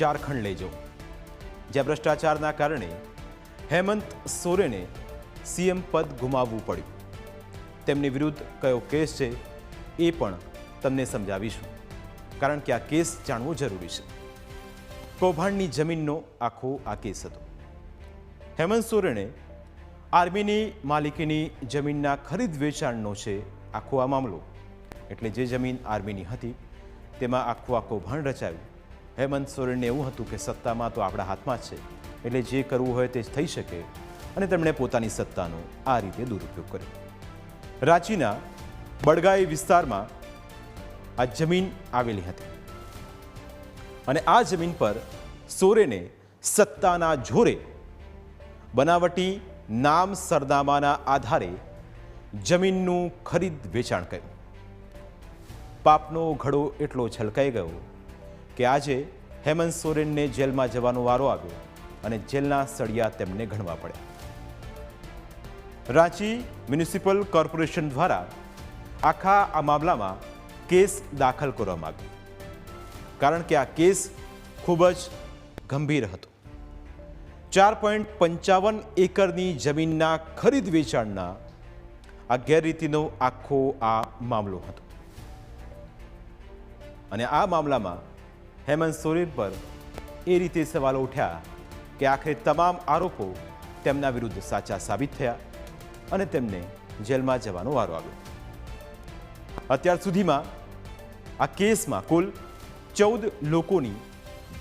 ઝારખંડ લઈ જાઉં જ્યાં ભ્રષ્ટાચારના કારણે હેમંત સોરેને સીએમ પદ ગુમાવવું પડ્યું. તેમની વિરુદ્ધ કયો કેસ છે એ પણ તમને સમજાવીશું. કારણ કે આ કેસ જાણવો જરૂરી છે. કૌભાંડની જમીનનો આખો આ કેસ હતો. હેમંત સોરેને આર્મીની માલિકીની જમીનના ખરીદ વેચાણનો છે આખો આ મામલો. એટલે જે જમીન આર્મીની હતી, તેમાં આખું આ કૌભાંડ રચાયું. હેમંત સોરેનને એવું હતું કે સત્તામાં તો આપણા હાથમાં જ છે. એટલે જે કરવું હોય તે થઈ શકે. અને તેમણે પોતાની સત્તાનો આ રીતે દુરુપયોગ કર્યો. રાંચીના બડગાઈ વિસ્તારમાં આ જમીન આવેલી હતી. અને આ જમીન પર સોરેને સત્તાના જોરે બનાવટી નામ સરનામાના આધારે જમીનનું ખરીદ વેચાણ કર્યું. પાપનો ઘડો એટલો છલકાઈ ગયો કે આજે હેમંત સોરેનને જેલમાં જવાનો વારો આવ્યો અને જેલના સળિયા તેમને ગણવા પડ્યા. રાંચી મ્યુનિસિપલ કોર્પોરેશન દ્વારા આખા આ મામલામાં કેસ દાખલ કરવામાં આવ્યો. કારણ કે આ કેસ ખૂબ જ ગંભીર હતો. ચાર પોઈન્ટ પંચાવન એકરની જમીનના ખરીદ વેચાણના આ ગેરરીતિનો આખો આ મામલો હતો. અને આ મામલામાં હેમંત સોરેન પર એ રીતે સવાલો ઉઠ્યા કે આખરે તમામ આરોપો તેમના વિરુદ્ધ સાચા સાબિત થયા અને તેમને જેલમાં જવાનો વારો આવ્યો. અત્યાર સુધીમાં આ કેસમાં કુલ ચૌદ લોકોની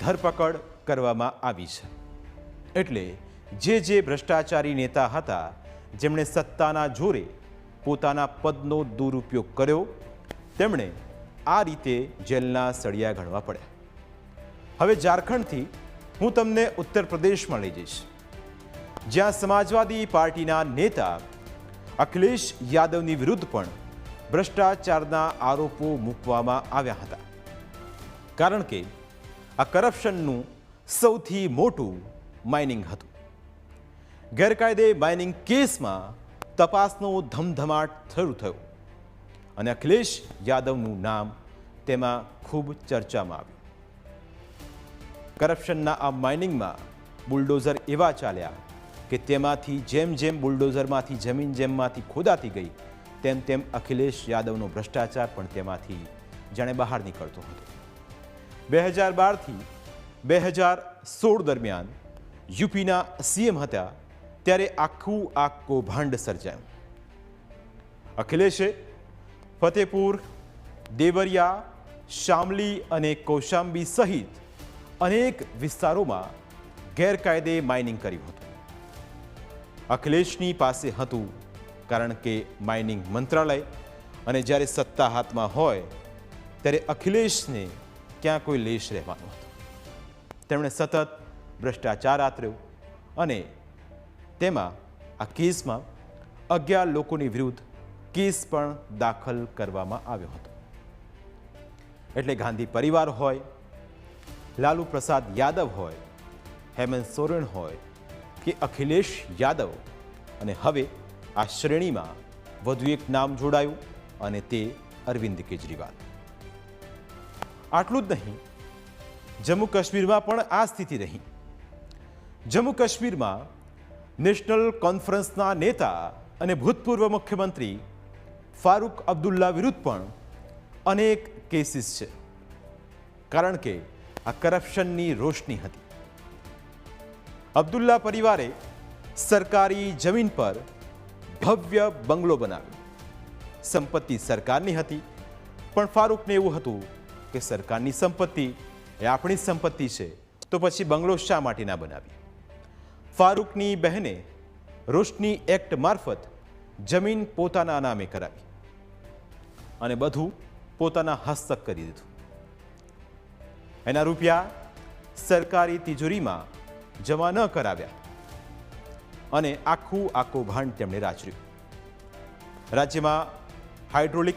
ધરપકડ કરવામાં આવી છે. એટલે જે જે ભ્રષ્ટાચારી નેતા હતા, જેમણે સત્તાના જોરે પોતાના પદનો દુરુપયોગ કર્યો, તેમણે આ રીતે જેલના સળિયા ગણવા પડ્યા. હવે ઝારખંડથી હું તમને ઉત્તર પ્રદેશમાં લઈ જઈશ. જ્યાં સમાજવાદી પાર્ટીના નેતા અખિલેશ યાદવની વિરુદ્ધ પણ ભ્રષ્ટાચારના આરોપો મૂકવામાં આવ્યા હતા. કારણ કે આ કરપ્શનનું સૌથી મોટું માઇનિંગ હતું. ગેરકાયદે માઇનિંગ કેસમાં તપાસનો ધમધમાટ શરૂ થયો અને અખિલેશ યાદવનું નામ તેમાં ખૂબ ચર્ચામાં આવ્યું. કરપ્શનના આ માઇનિંગમાં બુલડોઝર એવા ચાલ્યા કે તેમાંથી જેમ જેમ બુલડોઝરમાંથી જમીન જેમમાંથી ખોદાતી ગઈ, તેમ તેમ અખિલેશ યાદવનો ભ્રષ્ટાચાર પણ તેમાંથી જાણે બહાર નીકળતો હતો. બે હજાર બારથી બે હજાર સોળ દરમિયાન યુપીના સીએમ હતા ત્યારે આખું આ કૌભાંડ સર્જાયું. અખિલેશે ફતેપુર, દેવરિયા, શામલી અને કૌશાંબી સહિત અનેક વિસ્તારોમાં ગેરકાયદે માઇનિંગ કર્યું હતું. અખિલેશની પાસે હતું કારણ કે માઇનિંગ મંત્રાલય અને જ્યારે સત્તા હાથમાં હોય ત્યારે અખિલેશને ક્યાં કોઈ લેશ રહેવાનો હતો. તેમણે સતત ભ્રષ્ટાચાર આતર્યો અને તેમાં આ કેસમાં અગિયાર લોકોની વિરુદ્ધ કેસ પણ દાખલ કરવામાં આવ્યો હતો. એટલે ગાંધી પરિવાર હોય લાલુ પ્રસાદ યાદવ હોય, હેમંત સોરેન હોય કે અખિલેશ યાદવ. અને હવે આ શ્રેણીમાં વધુ એક નામ જોડાયું અને તે અરવિંદ કેજરીવાલ. આટલું જ નહીં, જમ્મુ કાશ્મીરમાં પણ આ સ્થિતિ રહી. જમ્મુ કાશ્મીરમાં નેશનલ કોન્ફરન્સના નેતા અને ભૂતપૂર્વ મુખ્યમંત્રી ફારૂક અબ્દુલ્લા વિરુદ્ધ પણ અનેક કેસીસ છે. કારણ કે આ કરપ્શનની રોશની હતી. અબ્દુલ્લા પરિવારે સરકારી જમીન પર ભવ્ય બંગલો બનાવ્યો. સંપત્તિ સરકારની હતી, પણ ફારૂકને એવું હતું કે સરકારની સંપત્તિ એ આપણી સંપત્તિ છે, તો પછી બંગલો શા માટે ના બનાવી ફારૂકની બહેને રોશની એક્ટ મારફત જમીન પોતાના નામે કરાવી અને બધું પોતાના હસ્તક કરી દીધું. એના રૂપિયા સરકારી તિજોરીમાં જમા ન કરાવ્યા. અને આખું આ કૌભાંડ તેમણે રાચર્યું. રાજ્યમાં હાઇડ્રોલિક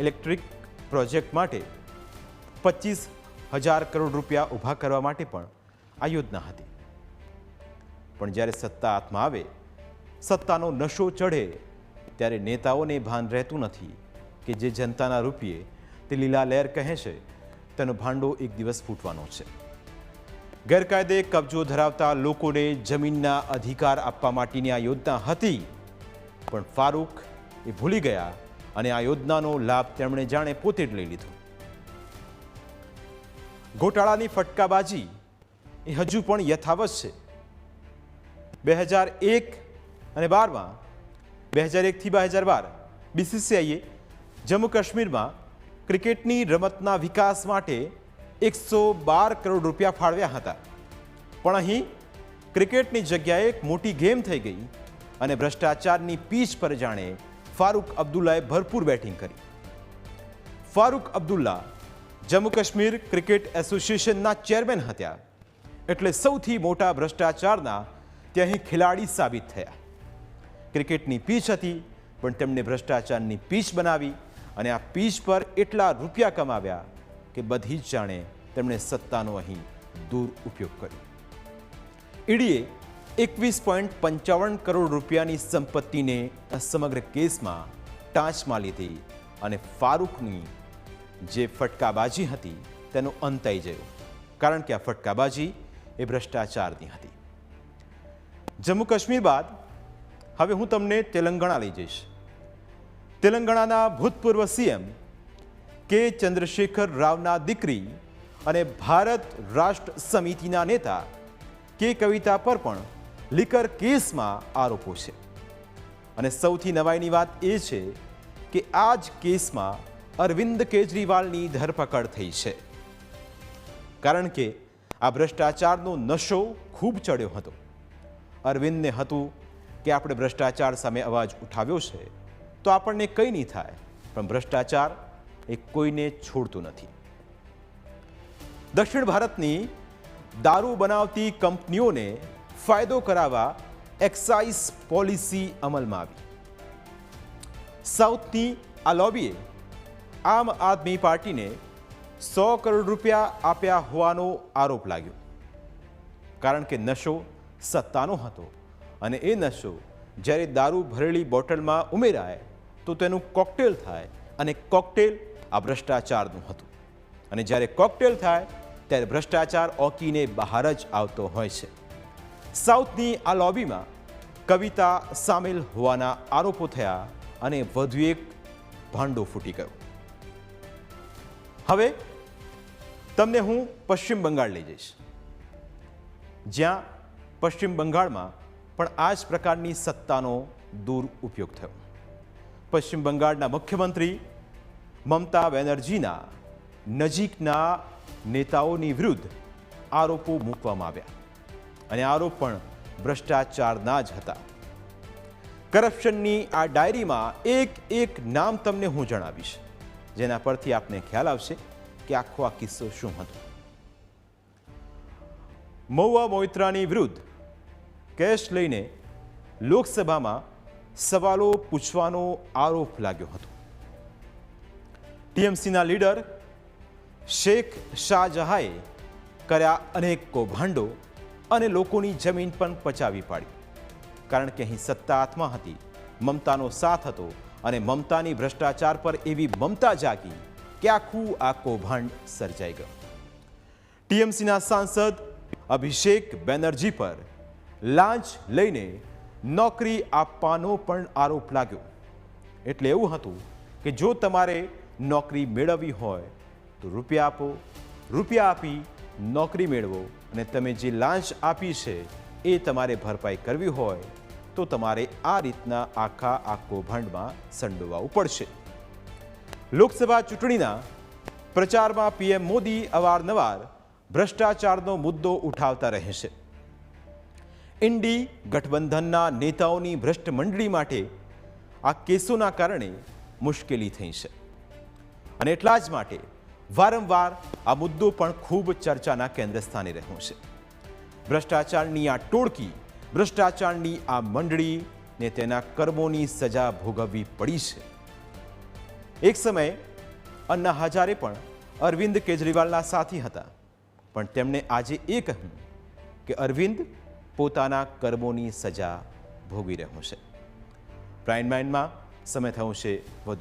ઇલેક્ટ્રિક પ્રોજેક્ટ માટે પચીસ હજાર કરોડ રૂપિયા ઊભા કરવા માટે પણ આ યોજના હતી. પણ જ્યારે સત્તા હાથમાં આવે, સત્તાનો નશો ચઢે, ત્યારે નેતાઓને ભાન રહેતું નથી કે જે જનતાના રૂપિયે તે લીલા લહેર કહે છે તેનો ભાંડો એક દિવસ ફૂટવાનો છે. ગેરકાયદે કબજો ધરાવતા લોકોને જમીનના અધિકાર આપવા માટેની આ યોજના હતી, પણ ફારૂક એ ભૂલી ગયા અને આ યોજનાનો લાભ તેમણે જાણે પોતે જ લઈ લીધો. ગોટાળાની ફટકાબાજી એ હજુ પણ યથાવત છે. બે હજાર એક અને બારમાં, બે હજાર એકથી બે હજાર બાર બીસીસીઆઈએ જમ્મુ કાશ્મીરમાં ક્રિકેટની રમતના વિકાસ માટે એકસો બાર કરોડ રૂપિયા ફાળવ્યા હતા. પણ અહીં ક્રિકેટની જગ્યાએ એક મોટી ગેમ થઈ ગઈ અને ભ્રષ્ટાચારની પીચ પર જાણે ફારૂક અબ્દુલ્લાએ ભરપૂર બેટિંગ કરી. ફારૂક અબ્દુલ્લા જમ્મુ કાશ્મીર ક્રિકેટ એસોસિએશનના ચેરમેન હતા એટલે સૌથી મોટા ભ્રષ્ટાચારના તે અહીં ખેલાડી સાબિત થયા. ક્રિકેટની પીચ હતી, પણ તેમણે ભ્રષ્ટાચારની પીચ બનાવી અને આ પીચ પર એટલા રૂપિયા કમાવ્યા કે બધી જ જાણે તેમણે સત્તાનો અહીં દૂર ઉપયોગ કર્યો. ઈડીએ એકવીસ પોઈન્ટ પંચાવન કરોડ રૂપિયાની સંપત્તિને સમગ્ર કેસમાં ટાંચમાં લીધી અને ફારૂકની જે ફટકાબાજી હતી તેનો અંત આવી ગયો, કારણ કે આ ફટકાબાજી એ ભ્રષ્ટાચારની હતી. જમ્મુ કાશ્મીર બાદ હવે હું તમને તેલંગાણા લઈ જઈશ. તેલંગાણાના ભૂતપૂર્વ સીએમ કે ચંદ્રશેખર રાવના દીકરી અને ભારત રાષ્ટ્ર સમિતિના નેતા કે કવિતા પર પણ લીકર કેસમાં આરોપો છે. અને સૌથી નવાઈની વાત એ છે કે આ જ કેસમાં અરવિંદ કેજરીવાલની ધરપકડ થઈ છે. કારણ કે આ ભ્રષ્ટાચારનો નશો ખૂબ ચડ્યો હતો. અરવિંદને હતું કે આપણે ભ્રષ્ટાચાર સામે અવાજ ઉઠાવ્યો છે તો આપણને કંઈ નહીં થાય, પણ ભ્રષ્ટાચાર એ કોઈને છોડતું નથી. દક્ષિણ ભારતની દારૂ બનાવતી કંપનીઓને ફાયદો કરાવવા એક્સાઇઝ પોલિસી અમલમાં આવી. સાઉથની આ લોબીએ આમ આદમી પાર્ટીને સો કરોડ રૂપિયા આપ્યા હોવાનો આરોપ લાગ્યો. કારણ કે નશો સત્તાનો હતો અને એ નશો જ્યારે દારૂ ભરેલી બોટલમાં ઉમેરાય તો તેનું કોકટેલ થાય અને કોકટેલ આ ભ્રષ્ટાચારનું હતું. અને જ્યારે કોકટેલ થાય, ત્યારે ભ્રષ્ટાચાર ઓકીને બહાર જ આવતો હોય છે. સાઉથની આ લોબીમાં કવિતા સામેલ હોવાના આરોપો થયા અને વધુ એક ભાંડો ફૂટી ગયો. હવે તમને હું પશ્ચિમ બંગાળ લઈ જઈશ. જ્યાં પશ્ચિમ બંગાળમાં પણ આ જ પ્રકારની સત્તાનો દૂર ઉપયોગ થયો. પશ્ચિમ બંગાળના મુખ્યમંત્રી મમતા બેનર્જીના નજીકના નેતાઓની વિરુદ્ધ આરોપો મૂકવામાં આવ્યા અને આરોપ પણ ભ્રષ્ટાચારના જ હતા. કરપ્શનની આ ડાયરીમાં એક એક નામ તમને હું જણાવીશ, જેના પરથી આપને ખ્યાલ આવશે કે આખો આ કિસ્સો શું હતો. મહુવા મોઇત્રાની વિરુદ્ધ કેશ લઈને લોકસભામાં સવાલો પૂછવાનો આરોપ લાગ્યો હતો. ટીએમસીના લીડર શેખ શાહજહાએ કર્યા અનેક કૌભાંડો અને લોકોની જમીન પણ પચાવી પાડી. કારણ કે અહીં સત્તા હાથમાં હતી, મમતાનો સાથ હતો અને મમતાની ભ્રષ્ટાચાર પર એવી મમતા જાગી કે આખું આ કૌભાંડ સર્જાઈ ગયું. ટીએમસીના સાંસદ અભિષેક બેનર્જી પર લાંચ લઈને નોકરી આપવાનો પણ આરોપ લાગ્યો. એટલે એવું હતું કે જો તમારે નોકરી મેળવવી હોય, તો રૂપિયા આપો, રૂપિયા આપી નોકરી મેળવો અને તમે જે લાંચ આપી છે એ તમારે ભરપાઈ કરવી હોય, તો તમારે આ રીતના આખા આ કૌભાંડમાં સંડોવાવું પડશે. લોકસભા ચૂંટણીના પ્રચારમાં પીએમ મોદી અવારનવાર ભ્રષ્ટાચારનો મુદ્દો ઉઠાવતા રહે છે ઇન્ડી ગઠબંધનના નેતાઓની ભ્રષ્ટ મંડળી માટે આ કેસોના કારણે મુશ્કેલી થઈ છે. અને એટલા જ માટે વારંવાર આ મુદ્દો પણ ખૂબ ચર્ચાના કેન્દ્ર સ્થાને રહ્યો છે. ભ્રષ્ટાચારની આ ટોળકી, ભ્રષ્ટાચારની આ મંડળીને તેના કર્મોની સજા ભોગવવી પડી છે. એક સમયે અન્ના હજારે પણ અરવિંદ કેજરીવાલના સાથી હતા. પણ તેમણે આજે એ કહ્યું કે અરવિંદ પોતાના કર્મોની સજા ભોગવી રહ્યો છે. પ્રાઇમ માઇન્ડમાં સમય થયો છે વધુ